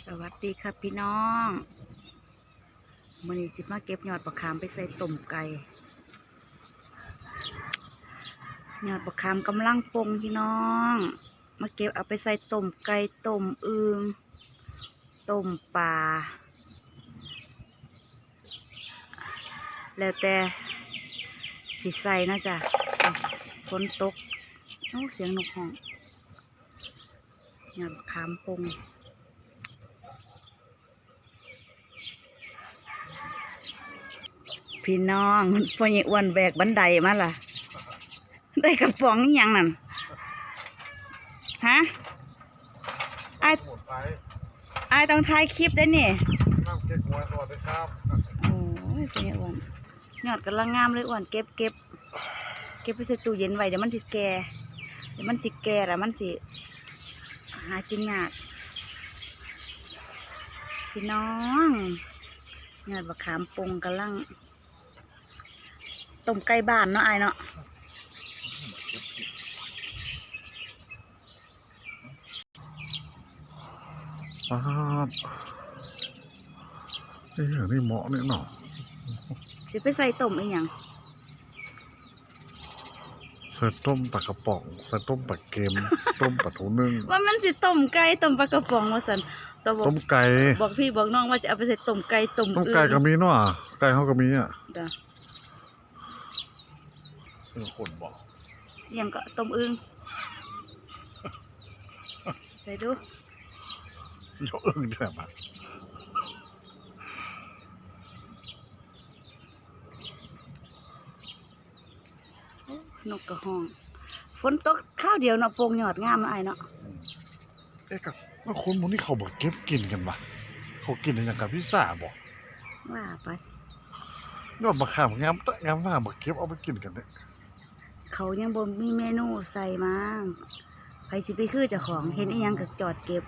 สวัสดีครับพี่น้องมื้อนี้สิมาเก็บยอดประคามไปใส่ต้มไก่ยอดประคามกำลังปงพี่น้อง มาเก็บเอาไปใส่ต้มไก่ต้มอึงต้มปลาแล้วแต่สิใส่นะจ๊ะฝนตกโอ้เสียงนกห้องยอดประคามปง พี่น้องมันพ่อใหญ่อ้วนแบกบันไดมาล่ะ ได้กระป๋องนี่ยังนั่นฮะไอ้ายหมดไปอายต้องถ่ายคลิปได้นี่น้ำเก๊กฮวยสวัสดีครับโอ้ยพ่อใหญ่อ้วนยอดกำลังงามเลยอ้วนเก็บเก็บเก็บไปใส่ตู้เย็นไว้เดี๋ยวมันสิแก่เดี๋ยวมันสิแก่แล้วมันสิหากินยากพี่น้องยอดบักขามปงกำลัง ต้มไก่บ้านเนาะไอายเนาะป้าบเอ้ยนี่เหมาะเนี่ยเนาะสิไปใส่ต้มอีหยังใส่ต้มปลากระป๋องใส่ต้มปลาเค็ม ต้มปลาทูนึ่งว่ามันสิต้มไก่ต้มปลากระป๋องว่าสันต่บอกต้มไก่ บอกพี่บอกน้องว่าจะเอาไปใส่ต้มไก่ต้มต้มอื่นไก่ก็มีเนาะไก่เขาก็มีอะเด้อ เออคนบอกอิหยังก็ต้มอึ่งใส่ดูเดี๋ยวเอิ้งแถมอะนกกระห้อง ฝนตกข้าวเดียวเนาะโปงยอดงามเนาะไอายเนาะอืมเอ๊ะกับว่าคนหมันนี่เขาบอกเก็บกินกันปะเขากินอย่างกับพิซซ่าบอกว่าไป ยอดมะขามงามตะงามมากบอกเก็บเอาไปกินกันเนี่ย เขายังบ่มีเมนูใส่มาใครสิไปคือเจ้าของเห็นอีหยังก็จอดเก็บ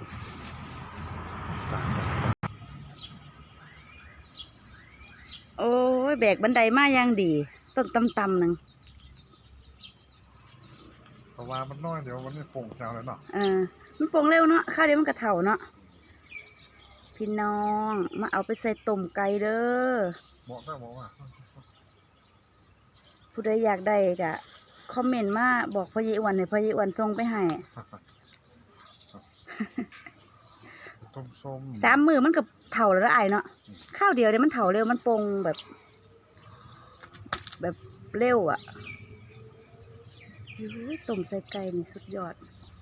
โอ้ยแบกบันไดมาอย่างดี ต้นตำๆหนึ่งเพราะว่ามันน้อยเดี๋ยววันนี้ปงเช้าแล้วเนาะเออมันปรุงเร็วเนาะข้าวเดียวมันกระเถ่าเนาะพี่น้องมาเอาไปใส่ต้มไก่เด้อ เหมาะได้เหมาะว่าผู้ใดอยากได้กะ คอมเมนต์มาบอกพ่อเยอ้วันให้พ่อเยอ้วันส่งไปให้ต้มส้มสามมือมันกับเถ่าแล้วละอายเนาะข้าวเดียวเดี๋ยวมันเถ่าเร็วมันปรุงแบบ แบบเร็วอะ่ะอุ้ยต้มใส่ไก่นี่สุดยอด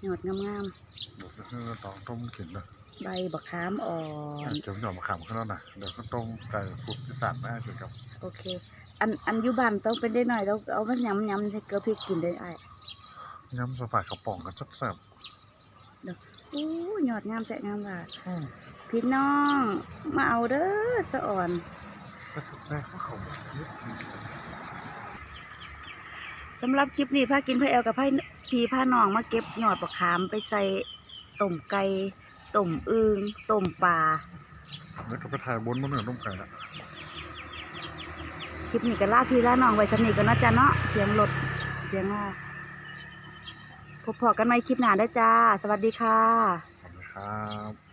ยอดงามบอกจะซื้อตองต้มกินนะๆใบบักขามอ่อนเดี๋ยวหน่อมาขำข้างนอกนะเดี๋ยวก็ต้มไก่ปุดที่สัตว์แม่กินกับ โอเค อันอันอยุบันต้องเป็นได้หน่อยเราเอามันยำยำใส่เกลือพริกกินได้ไอ้ายย้ำสปายกระป๋องกันแซ่บอู้ยอดงามแต่งามว่ะๆอืมพี่น้อง มาเอาเด้อสะอ่อนแต่แต่เขาเขายึดสำหรับคลิปนี้พากินพาแอลกับพาพี่พาน้องมาเก็บยอดประขามไปใส่ต้มไก่ต้มอึงต้มปลาแล้วก็ไปถ่ายบนมันเหนือต้มไก่ละ คลิปนี้ก็ล่าพี่ล่าน้องไว้สนิทกันนาะจ๊ะเนาะเสียงรถเสียงว่าพบพอกันใหม่คลิปหน้าได้จ้า สวัสดีค่ะ สวัสดีครับ